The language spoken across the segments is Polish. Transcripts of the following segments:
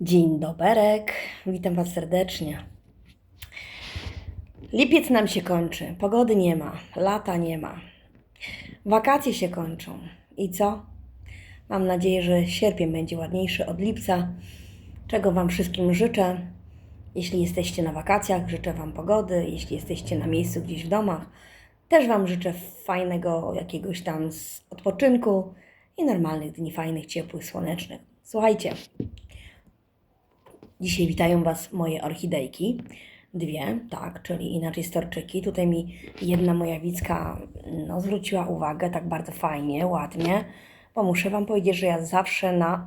Dzień doberek, witam Was serdecznie. Lipiec nam się kończy, pogody nie ma, lata nie ma. Wakacje się kończą. I co? Mam nadzieję, że sierpień będzie ładniejszy od lipca, czego Wam wszystkim życzę. Jeśli jesteście na wakacjach, życzę Wam pogody. Jeśli jesteście na miejscu gdzieś w domach, też Wam życzę fajnego jakiegoś tam odpoczynku i normalnych dni, fajnych, ciepłych, słonecznych. Słuchajcie, Dzisiaj witają Was moje orchidejki. Dwie, tak, czyli inaczej storczyki. Tutaj mi jedna moja wicka no, zwróciła uwagę tak bardzo fajnie, ładnie, bo muszę Wam powiedzieć, że ja zawsze na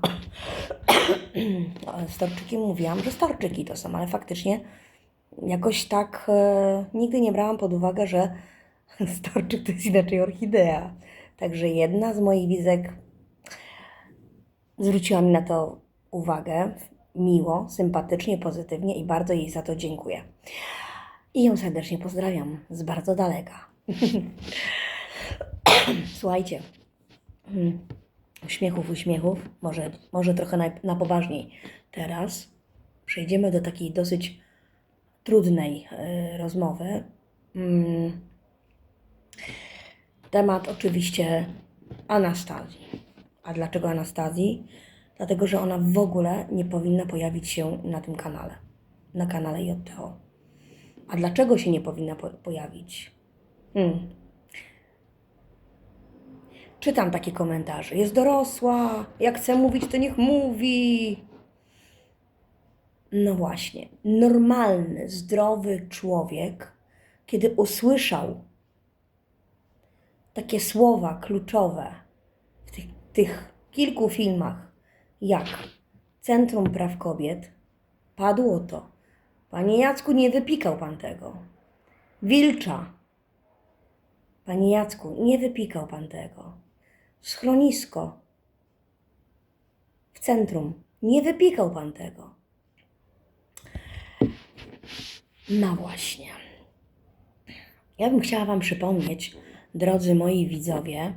storczyki mówiłam, że storczyki to są, ale faktycznie jakoś tak e, nigdy nie brałam pod uwagę, że storczyk to jest inaczej orchidea. Także jedna z moich wizek zwróciła mi na to uwagę miło, sympatycznie, pozytywnie i bardzo jej za to dziękuję. I ją serdecznie pozdrawiam z bardzo daleka. Słuchajcie, mm, uśmiechów, uśmiechów, może, może trochę na, na poważniej. Teraz przejdziemy do takiej dosyć trudnej y, rozmowy. Mm, Temat oczywiście Anastazji. A dlaczego Anastazji? Dlatego, że ona w ogóle nie powinna pojawić się na tym kanale, na kanale JTO. A dlaczego się nie powinna po- pojawić? Hmm. Czytam takie komentarze. Jest dorosła, jak chce mówić, to niech mówi. No właśnie, normalny, zdrowy człowiek, kiedy usłyszał takie słowa kluczowe w tych, tych kilku filmach, jak Centrum Praw Kobiet, padło to. Panie Jacku, nie wypikał pan tego. Wilcza. Panie Jacku, nie wypikał pan tego. Schronisko. W centrum. Nie wypikał pan tego. No właśnie. Ja bym chciała Wam przypomnieć, drodzy moi widzowie,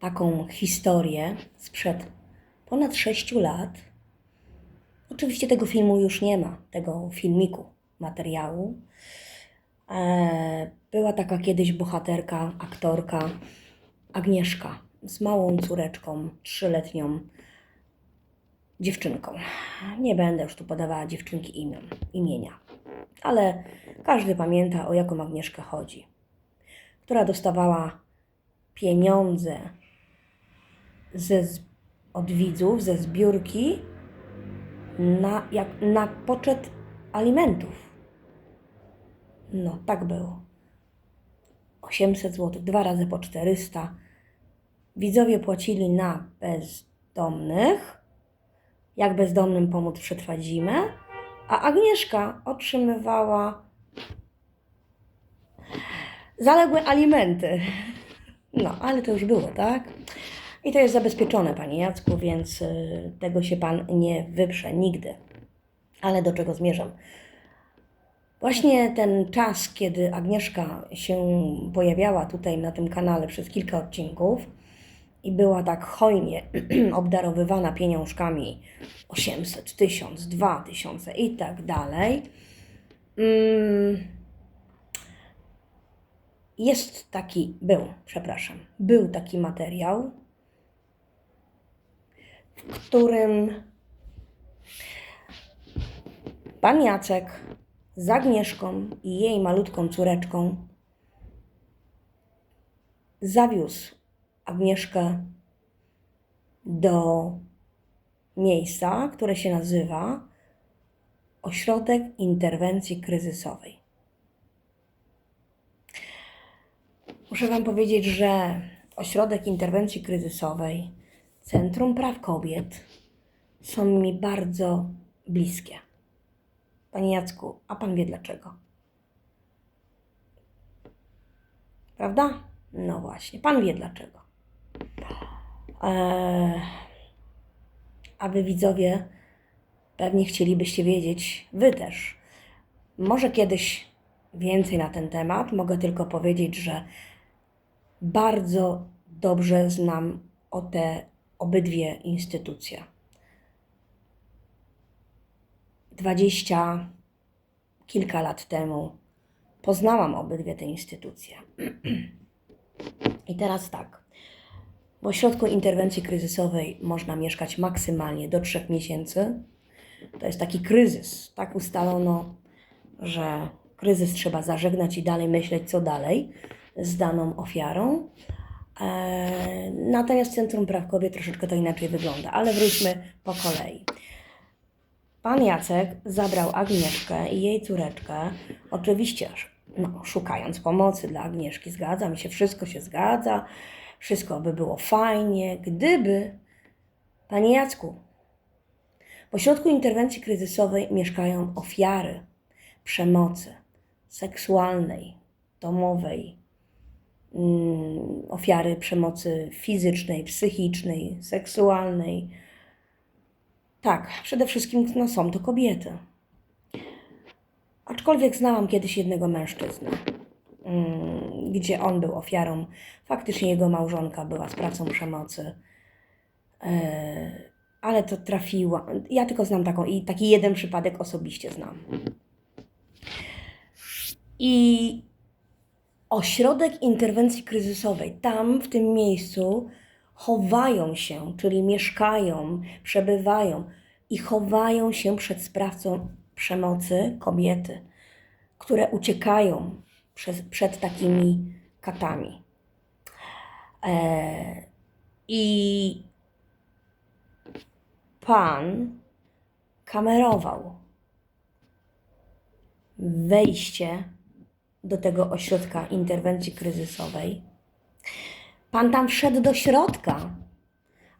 taką historię sprzed ponad 6 lat. Oczywiście tego filmu już nie ma, tego filmiku, materiału. E, Była taka kiedyś bohaterka, aktorka Agnieszka z małą córeczką, trzyletnią dziewczynką. Nie będę już tu podawała dziewczynki imion, imienia, ale każdy pamięta o jaką Agnieszkę chodzi, która dostawała pieniądze ze, od widzów ze zbiórki na, jak, na poczet alimentów. No, tak było. 800 zł, dwa razy po 400. Widzowie płacili na bezdomnych. Jak bezdomnym pomóc przetrwać zimę. A Agnieszka otrzymywała zaległe alimenty. No, ale to już było, tak? I to jest zabezpieczone, Panie Jacku, więc y, tego się Pan nie wyprze nigdy. Ale do czego zmierzam? Właśnie ten czas, kiedy Agnieszka się pojawiała tutaj na tym kanale przez kilka odcinków i była tak hojnie obdarowywana pieniążkami 800, 1000, 2000 i tak dalej. Mm, jest taki, był, przepraszam, był taki materiał, w którym pan Jacek z Agnieszką i jej malutką córeczką zawiózł Agnieszkę do miejsca, które się nazywa Ośrodek Interwencji Kryzysowej. Muszę Wam powiedzieć, że Ośrodek Interwencji Kryzysowej, Centrum Praw Kobiet są mi bardzo bliskie. Panie Jacku, a Pan wie dlaczego? Prawda? No właśnie, Pan wie dlaczego. Eee, a Wy widzowie pewnie chcielibyście wiedzieć, Wy też. Może kiedyś więcej na ten temat. Mogę tylko powiedzieć, że bardzo dobrze znam o te obydwie instytucje. dwadzieścia kilka lat temu poznałam obydwie te instytucje. I teraz tak. W ośrodku interwencji kryzysowej można mieszkać maksymalnie do trzech miesięcy. To jest taki kryzys. Tak ustalono, że kryzys trzeba zażegnać i dalej myśleć, co dalej z daną ofiarą. Eee, Natomiast Centrum Praw Kobiet troszeczkę to inaczej wygląda, ale wróćmy po kolei. Pan Jacek zabrał Agnieszkę i jej córeczkę, oczywiście no, szukając pomocy dla Agnieszki, zgadza mi się, wszystko się zgadza, wszystko by było fajnie, gdyby, Panie Jacku, w ośrodku interwencji kryzysowej mieszkają ofiary przemocy seksualnej, domowej, ofiary przemocy fizycznej, psychicznej, seksualnej. Tak, przede wszystkim no, są to kobiety. Aczkolwiek znałam kiedyś jednego mężczyznę, mm, gdzie on był ofiarą, faktycznie jego małżonka była sprawcą przemocy. E, ale to trafiła. Ja tylko znam taką i taki jeden przypadek osobiście znam. I ośrodek interwencji kryzysowej, tam w tym miejscu chowają się, czyli mieszkają, przebywają i chowają się przed sprawcą przemocy kobiety, które uciekają przez, przed takimi katami. E, I pan kamerował wejście do tego ośrodka interwencji kryzysowej. Pan tam wszedł do środka,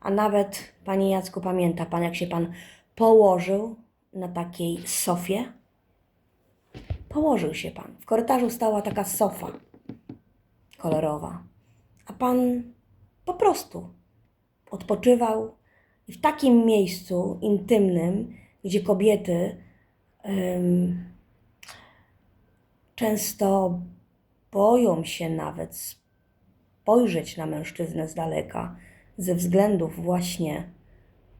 a nawet, panie Jacku, pamięta pan, jak się pan położył na takiej sofie? Położył się pan. W korytarzu stała taka sofa kolorowa, a pan po prostu odpoczywał w takim miejscu intymnym, gdzie kobiety ym, często boją się nawet spojrzeć na mężczyznę z daleka ze względów właśnie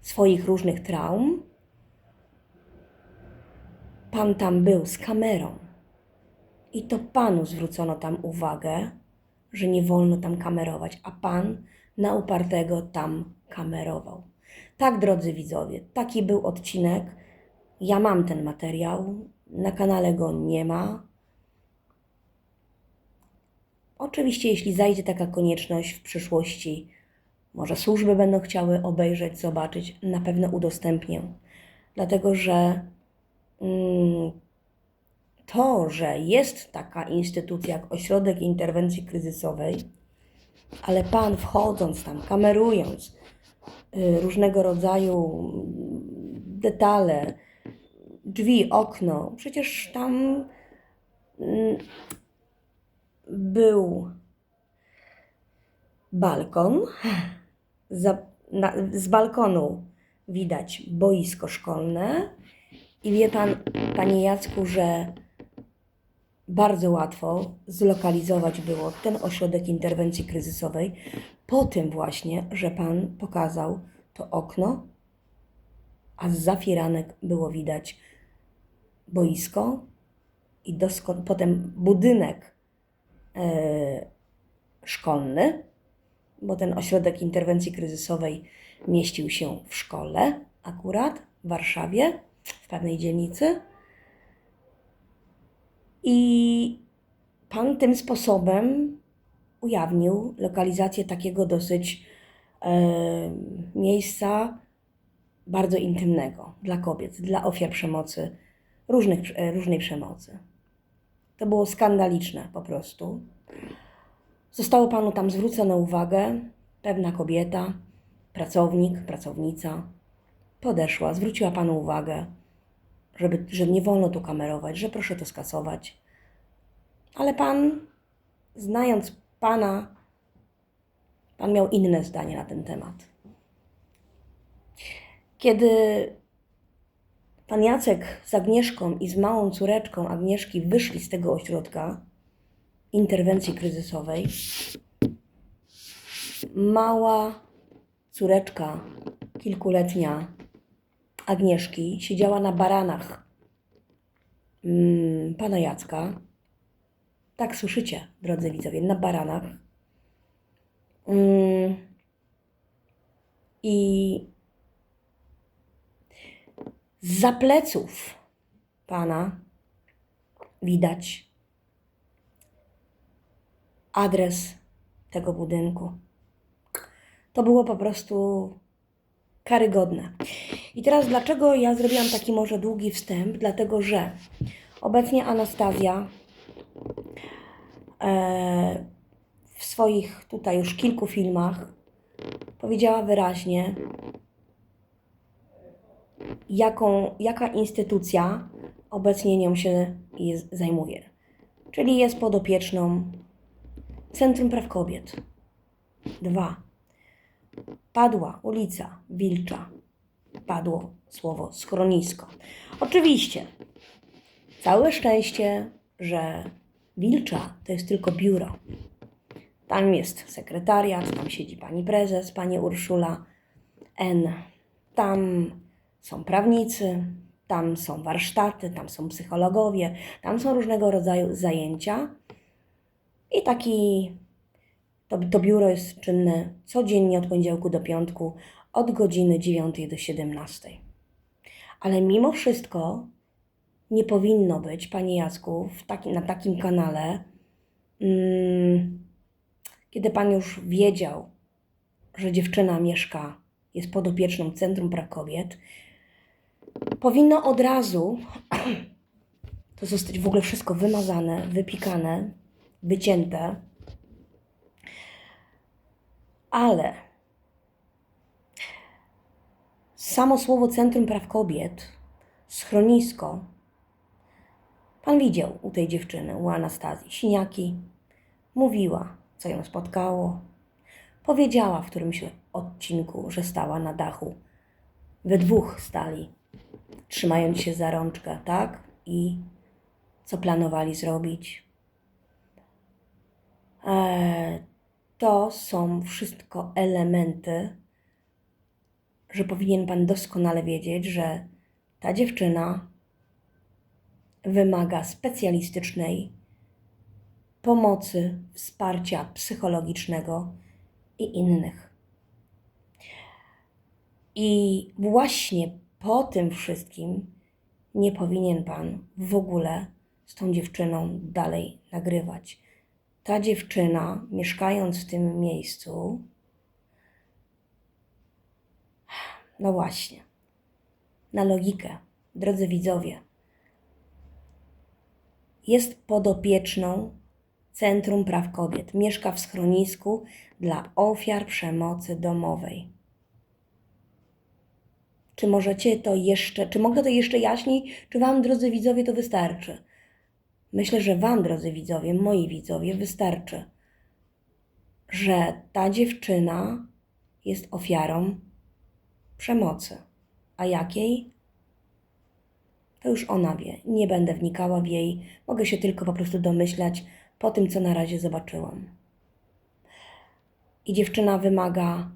swoich różnych traum. Pan tam był z kamerą. I to panu zwrócono tam uwagę, że nie wolno tam kamerować, a pan na upartego tam kamerował. Tak, drodzy widzowie, taki był odcinek. Ja mam ten materiał, na kanale go nie ma. Oczywiście, jeśli zajdzie taka konieczność w przyszłości, może służby będą chciały obejrzeć, zobaczyć, na pewno udostępnię. Dlatego, że mm, to, że jest taka instytucja jak Ośrodek Interwencji Kryzysowej, ale pan wchodząc tam, kamerując y, różnego rodzaju detale, drzwi, okno, przecież tam mm, był balkon. Za, na, z balkonu widać boisko szkolne. I wie pan, panie Jacku, że bardzo łatwo zlokalizować było ten ośrodek interwencji kryzysowej po tym właśnie, że pan pokazał to okno, a z zafiranek było widać boisko i potem budynek szkolny, bo ten ośrodek interwencji kryzysowej mieścił się w szkole, akurat w Warszawie, w pewnej dzielnicy. I pan tym sposobem ujawnił lokalizację takiego dosyć e, miejsca bardzo intymnego dla kobiet, dla ofiar przemocy, różnych, e, różnej przemocy. To było skandaliczne po prostu. Zostało panu tam zwrócona uwagę, pewna kobieta, pracownik, pracownica podeszła, zwróciła panu uwagę, żeby, że nie wolno tu kamerować, że proszę to skasować. Ale pan, znając pana, pan miał inne zdanie na ten temat. Kiedy pan Jacek z Agnieszką i z małą córeczką Agnieszki wyszli z tego ośrodka interwencji kryzysowej, mała córeczka, kilkuletnia Agnieszki siedziała na baranach mm, pana Jacka. Tak słyszycie, drodzy widzowie, na baranach. Mm, I za pleców pana widać adres tego budynku. To było po prostu karygodne. I teraz dlaczego ja zrobiłam taki może długi wstęp? Dlatego, że obecnie Anastazja e, w swoich tutaj już kilku filmach powiedziała wyraźnie, jaką, jaka instytucja obecnie nią się jest, zajmuje. Czyli jest podopieczną Centrum Praw Kobiet. Dwa. Padła ulica Wilcza. Padło słowo schronisko. Oczywiście, całe szczęście, że Wilcza to jest tylko biuro. Tam jest sekretariat, tam siedzi pani prezes, pani Urszula N. Tam są prawnicy, tam są warsztaty, tam są psychologowie, tam są różnego rodzaju zajęcia. I taki to, to biuro jest czynne codziennie od poniedziałku do piątku od godziny 9 do 17. Ale mimo wszystko nie powinno być, Panie Jacku, taki, na takim kanale, mm, kiedy Pan już wiedział, że dziewczyna mieszka, jest podopieczną Centrum Praw Kobiet, powinno od razu to zostać w ogóle wszystko wymazane, wypikane, wycięte. Ale samo słowo Centrum Praw Kobiet, schronisko, pan widział u tej dziewczyny, u Anastazji, siniaki, mówiła, co ją spotkało. Powiedziała w którymś odcinku, że stała na dachu. We dwóch stali, trzymając się za rączkę, tak? I co planowali zrobić. Eee, to są wszystko elementy, że powinien Pan doskonale wiedzieć, że ta dziewczyna wymaga specjalistycznej pomocy, wsparcia psychologicznego i innych. I właśnie po tym wszystkim nie powinien Pan w ogóle z tą dziewczyną dalej nagrywać. Ta dziewczyna, mieszkając w tym miejscu, no właśnie, na logikę, drodzy widzowie, jest podopieczną Centrum Praw Kobiet. Mieszka w schronisku dla ofiar przemocy domowej. Czy możecie to jeszcze, czy mogę to jeszcze jaśniej, czy Wam, drodzy widzowie, to wystarczy? Myślę, że Wam, drodzy widzowie, moi widzowie, wystarczy, że ta dziewczyna jest ofiarą przemocy. A jakiej? To już ona wie. Nie będę wnikała w jej, mogę się tylko po prostu domyślać po tym, co na razie zobaczyłam. I dziewczyna wymaga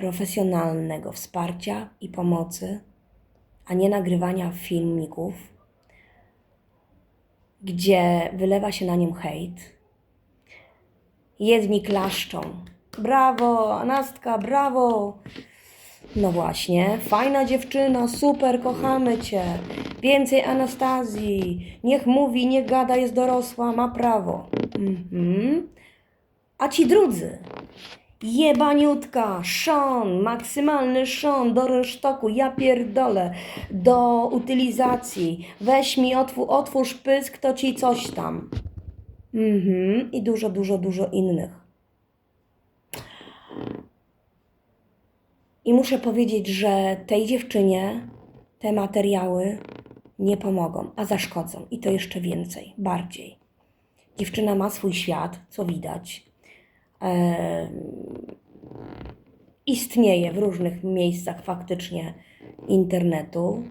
profesjonalnego wsparcia i pomocy, a nie nagrywania filmików, gdzie wylewa się na nią hejt. Jedni klaszczą. Brawo, Anastka, brawo! No właśnie, fajna dziewczyna, super, kochamy cię. Więcej Anastazji. Niech mówi, niech gada, jest dorosła, ma prawo. Mhm. A ci drudzy, Jebaniutka, szon, maksymalny szon do rynsztoku, ja pierdolę, do utylizacji, weź mi, otwórz, otwórz pysk, to ci coś tam. Mhm, i dużo, dużo, dużo innych. I muszę powiedzieć, że tej dziewczynie te materiały nie pomogą, a zaszkodzą. I to jeszcze więcej, bardziej. Dziewczyna ma swój świat, co widać. Istnieje w różnych miejscach faktycznie internetu.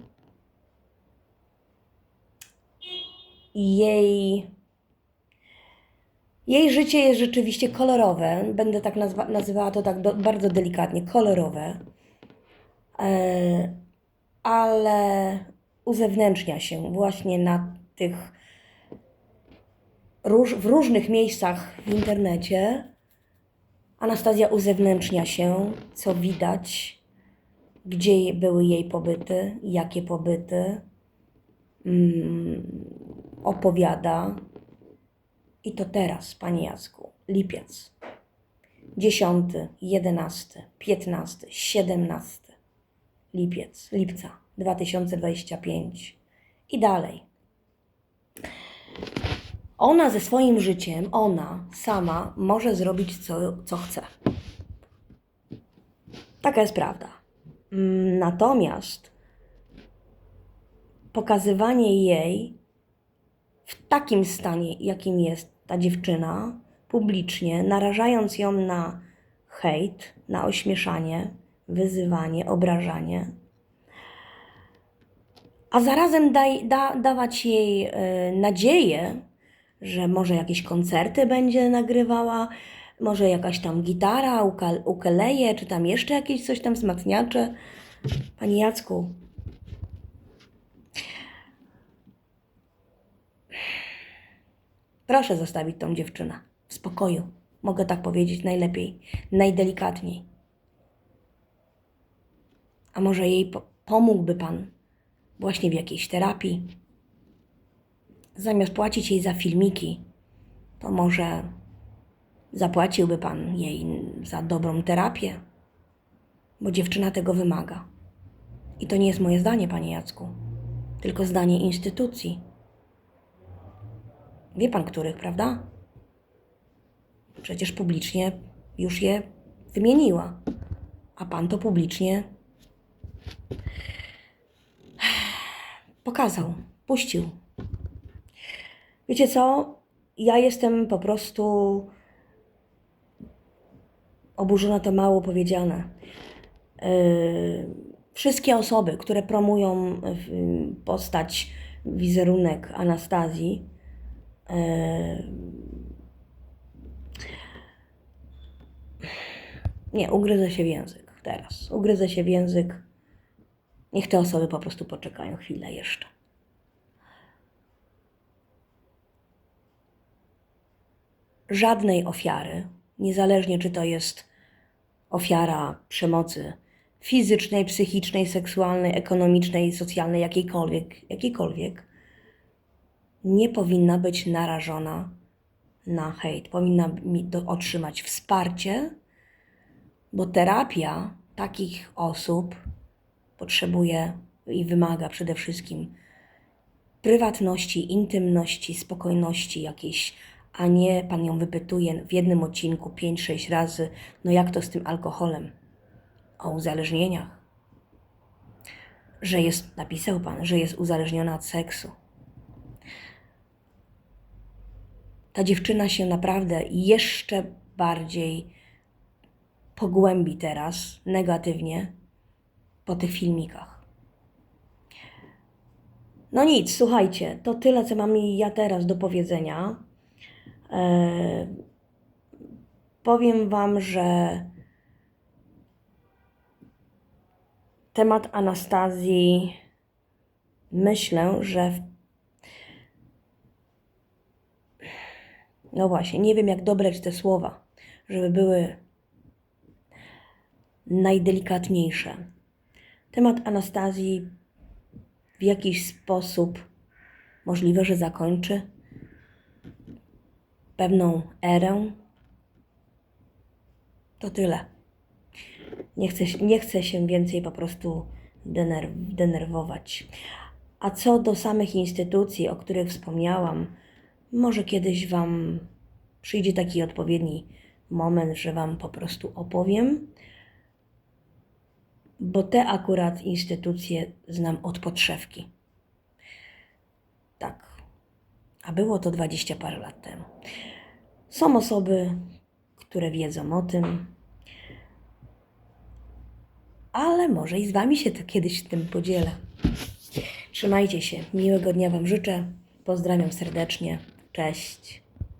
Jej, jej życie jest rzeczywiście kolorowe. Będę tak nazwa, nazywała to tak do, bardzo delikatnie kolorowe. Eee, ale uzewnętrznia się właśnie na tych róż, w różnych miejscach w internecie. Anastazja uzewnętrznia się, co widać, gdzie były jej pobyty, jakie pobyty. Mm, opowiada. I to teraz, panie Jacku, lipiec. 10, 11, 15, 17 lipiec, lipca 2025 i dalej. Ona ze swoim życiem, ona sama może zrobić co, co chce. Taka jest prawda. Natomiast pokazywanie jej w takim stanie, jakim jest ta dziewczyna, publicznie, narażając ją na hejt, na ośmieszanie, wyzywanie, obrażanie, a zarazem daj, da, dawać jej e, nadzieję, że może jakieś koncerty będzie nagrywała, może jakaś tam gitara, ukeleje, czy tam jeszcze jakieś coś tam wzmacniacze. Pani Jacku, proszę zostawić tą dziewczynę w spokoju. Mogę tak powiedzieć najlepiej, najdelikatniej. A może jej po- pomógłby Pan właśnie w jakiejś terapii? Zamiast płacić jej za filmiki, to może zapłaciłby Pan jej za dobrą terapię, bo dziewczyna tego wymaga. I to nie jest moje zdanie, Panie Jacku, tylko zdanie instytucji. Wie Pan, których, prawda? Przecież publicznie już je wymieniła, a Pan to publicznie pokazał, puścił. Wiecie co? Ja jestem po prostu oburzona, to mało powiedziane. Yy, wszystkie osoby, które promują yy, postać, wizerunek Anastazji, yy, nie, ugryzę się w język teraz. Ugryzę się w język. Niech te osoby po prostu poczekają chwilę jeszcze. Żadnej ofiary, niezależnie czy to jest ofiara przemocy fizycznej, psychicznej, seksualnej, ekonomicznej, socjalnej, jakiejkolwiek, jakiejkolwiek, nie powinna być narażona na hejt. Powinna otrzymać wsparcie, bo terapia takich osób potrzebuje i wymaga przede wszystkim prywatności, intymności, spokojności jakiejś, a nie pan ją wypytuje w jednym odcinku 5-6 razy, no jak to z tym alkoholem, o uzależnieniach, że jest, napisał pan, że jest uzależniona od seksu. Ta dziewczyna się naprawdę jeszcze bardziej pogłębi teraz negatywnie po tych filmikach. No nic, słuchajcie, to tyle, co mam ja teraz do powiedzenia. E, powiem Wam, że temat Anastazji myślę, że. W... No właśnie, nie wiem jak dobrać te słowa, żeby były najdelikatniejsze. Temat Anastazji w jakiś sposób możliwe, że zakończy pewną erę. To tyle. Nie chcę, nie chcę się więcej po prostu dener, denerwować. A co do samych instytucji, o których wspomniałam, może kiedyś Wam przyjdzie taki odpowiedni moment, że Wam po prostu opowiem, bo te akurat instytucje znam od podszewki. Tak. A było to dwadzieścia parę lat temu. Są osoby, które wiedzą o tym, ale może i z Wami się to kiedyś tym podzielę. Trzymajcie się. Miłego dnia Wam życzę. Pozdrawiam serdecznie. Cześć.